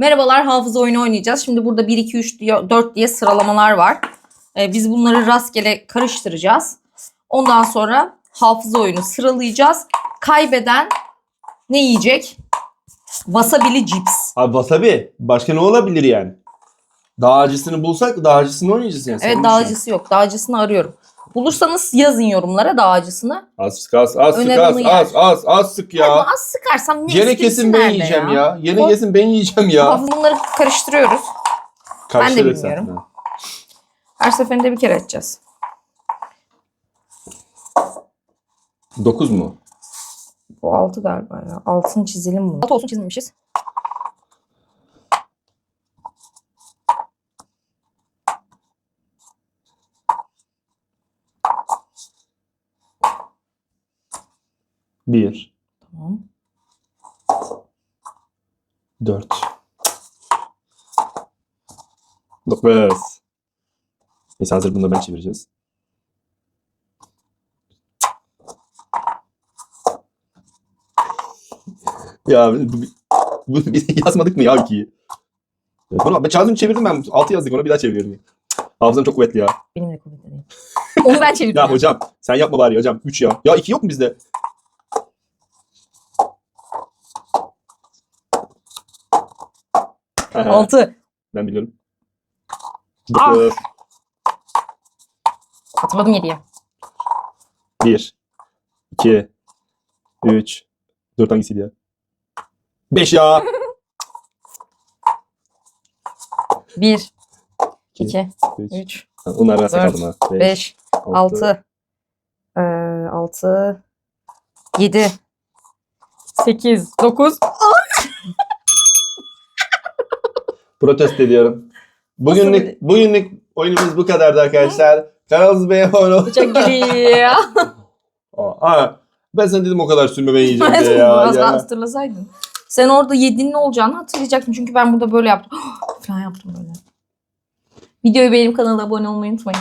Merhabalar hafıza oyunu oynayacağız. Şimdi burada 1, 2, 3, 4 diye sıralamalar var. Ee, biz bunları rastgele karıştıracağız. Ondan sonra hafıza oyunu sıralayacağız. Kaybeden ne yiyecek? Wasabili cips. Abi wasabi. Başka ne olabilir yani? Dağ acısını bulsak dağ acısını oynayacağız yani. Evet düşün. dağ acısı yok. Dağ acısını arıyorum. Bulursanız yazın yorumlara dağ acısını. Az sık az az sık az yer. az az az sık Ya. ya. az sıkarsam ne esprisi kesin ben yiyeceğim ya. Gene O- kesin ben yiyeceğim ya. Bunları karıştırıyoruz. Karıştırdık bilmiyorum. zaten. Her seferinde bir kere edeceğiz. 9 mu? Bu 6 galiba ya. Altını çizelim bunu. 6 olsun çizmemişiz. Bir. Tamam. Dört. Dokuz. Neyse hazır bunu da ben çevireceğiz. ya bu, bu, biz yazmadık mı ya? Evet, bunu ben çağırdım çevirdim ben. Altı yazdık ona bir daha çeviriyorum. Hafızam çok kuvvetli ya. Benim de kuvvetli değil. Onu ben çevirdim. Ya hocam sen yapma bari hocam. Üç ya. Ya iki yok mu bizde? 6. Ben biliyorum. Ah! Dokuz. Hatırladım 7'yi. Bir. iki, Üç. Dört hangisiydi ya? Beş ya. 1, İki, 2, üç. 3, Onlar arasında dört, kaldım ha. 5, 6, 6, 7, 8, 9. Protesto ediyorum. Bugünlük, bugünlük oyunumuz bu kadardı arkadaşlar. Kanalımızı beğenmeyi abone. Bıçak giriyor. Aa, ben sana dedim o kadar sürme ben yiyeceğim diye ya, ya. az daha ya. hatırlasaydın. Sen orada yediğin ne olacağını hatırlayacaktın. Çünkü ben burada böyle yaptım. falan yaptım böyle. Videoyu beğenip kanala abone olmayı unutmayın.